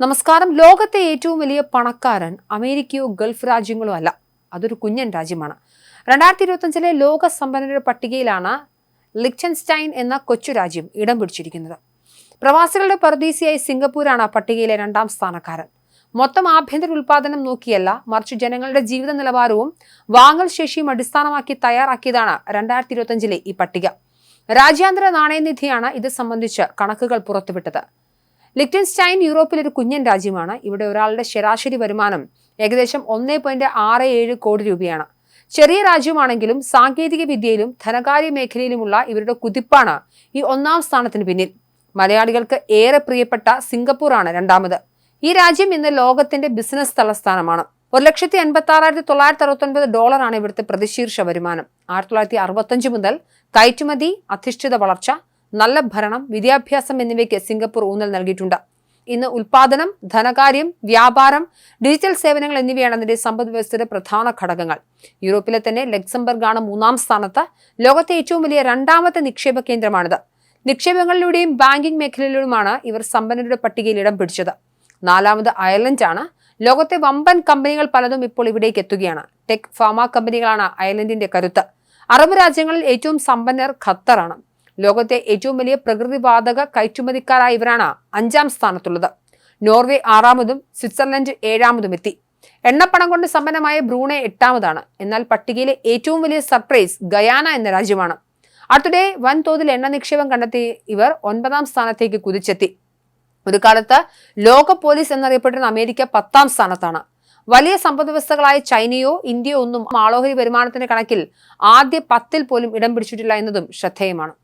നമസ്കാരം. ലോകത്തെ ഏറ്റവും വലിയ പണക്കാരൻ അമേരിക്കയോ ഗൾഫ് രാജ്യങ്ങളോ അല്ല. അതൊരു കുഞ്ഞൻ രാജ്യമാണ്. രണ്ടായിരത്തി ഇരുപത്തഞ്ചിലെ ലോക സമ്പന്നരുടെ പട്ടികയിലാണ് ലിക്ചൻസ്റ്റൈൻ എന്ന കൊച്ചു രാജ്യം ഇടം പിടിച്ചിരിക്കുന്നത്. പ്രവാസികളുടെ പർദീസിയായി സിംഗപ്പൂരാണ് പട്ടികയിലെ രണ്ടാം സ്ഥാനക്കാരൻ. മൊത്തം ആഭ്യന്തര ഉൽപാദനം നോക്കിയല്ല മറിച്ച് ജനങ്ങളുടെ ജീവിത നിലവാരവും വാങ്ങൽ ശേഷിയും അടിസ്ഥാനമാക്കി തയ്യാറാക്കിയതാണ് രണ്ടായിരത്തി ഇരുപത്തഞ്ചിലെ ഈ പട്ടിക. രാജ്യാന്തര നാണയനിധിയാണ് ഇത് സംബന്ധിച്ച് കണക്കുകൾ പുറത്തുവിട്ടത്. ലിക്റ്റൻസ്റ്റൈൻ യൂറോപ്പിലെ ഒരു കുഞ്ഞൻ രാജ്യമാണ്. ഇവിടെ ഒരാളുടെ ശരാശരി വരുമാനം ഏകദേശം ഒന്നേ പോയിന്റ് ആറ് ഏഴ് കോടി രൂപയാണ്. ചെറിയ രാജ്യമാണെങ്കിലും സാങ്കേതിക വിദ്യയിലും ധനകാര്യ മേഖലയിലുമുള്ള ഇവരുടെ കുതിപ്പാണ് ഈ ഒന്നാം സ്ഥാനത്തിന് പിന്നിൽ. മലയാളികൾക്ക് ഏറെ പ്രിയപ്പെട്ട സിംഗപ്പൂറാണ് രണ്ടാമത്. ഈ രാജ്യം ഇന്ന് ലോകത്തിന്റെ ബിസിനസ് തലസ്ഥാനമാണ് ഒരു ലക്ഷത്തി എൺപത്തി ആറായിരത്തി തൊള്ളായിരത്തി അറുപത്തൊൻപത് ഡോളറാണ് ഇവിടുത്തെ പ്രതിശീർഷ വരുമാനം. ആയിരത്തി തൊള്ളായിരത്തി അറുപത്തഞ്ച് മുതൽ കയറ്റുമതി അധിഷ്ഠിത വളർച്ച നല്ല ഭരണം വിദ്യാഭ്യാസം എന്നിവയ്ക്ക് സിംഗപ്പൂർ ഊന്നൽ നൽകിയിട്ടുണ്ട്. ഇന്ന് ഉൽപാദനം ധനകാര്യം വ്യാപാരം ഡിജിറ്റൽ സേവനങ്ങൾ എന്നിവയാണ് അതിന്റെ സമ്പദ് വ്യവസ്ഥയുടെ പ്രധാന ഘടകങ്ങൾ. യൂറോപ്പിലെ തന്നെ ലക്സംബർഗാണ് മൂന്നാം സ്ഥാനത്ത്. ലോകത്തെ ഏറ്റവും വലിയ രണ്ടാമത്തെ നിക്ഷേപ കേന്ദ്രമാണിത്. നിക്ഷേപങ്ങളിലൂടെയും ബാങ്കിംഗ് മേഖലയിലൂടെയുമാണ് ഇവർ സമ്പന്നരുടെ പട്ടികയിൽ ഇടം പിടിച്ചത്. നാലാമത് അയർലൻഡാണ്. ലോകത്തെ വമ്പൻ കമ്പനികൾ പലതും ഇപ്പോൾ ഇവിടേക്ക് എത്തുകയാണ്. ടെക് ഫാമ കമ്പനികളാണ് അയർലൻഡിന്റെ കരുത്ത്. അറബ് രാജ്യങ്ങളിൽ ഏറ്റവും സമ്പന്നർ ഖത്തറാണ്. ലോകത്തെ ഏറ്റവും വലിയ പ്രകൃതിവാതക കയറ്റുമതിക്കാരായ ഇവരാണ് അഞ്ചാം സ്ഥാനത്തുള്ളത്. നോർവേ ആറാമതും സ്വിറ്റ്സർലൻഡ് ഏഴാമതും എത്തി. എണ്ണപ്പണം കൊണ്ട് സമ്പന്നമായ ബ്രൂണെ എട്ടാമതാണ്. എന്നാൽ പട്ടികയിലെ ഏറ്റവും വലിയ സർപ്രൈസ് ഗയാന എന്ന രാജ്യമാണ്. അടുത്തിടെ വൻതോതിൽ എണ്ണ നിക്ഷേപം കണ്ടെത്തി ഇവർ ഒൻപതാം സ്ഥാനത്തേക്ക് കുതിച്ചെത്തി. ഒരു കാലത്ത് ലോക പോലീസ് എന്നറിയപ്പെട്ടിരുന്ന അമേരിക്ക പത്താം സ്ഥാനത്താണ്. വലിയ സമ്പദ്വ്യവസ്ഥകളായ ചൈനയോ ഇന്ത്യയോ ഒന്നും ആളോഹരി വരുമാനത്തിന്റെ കണക്കിൽ ആദ്യ പത്തിൽ പോലും ഇടം പിടിച്ചിട്ടില്ല എന്നതും ശ്രദ്ധേയമാണ്.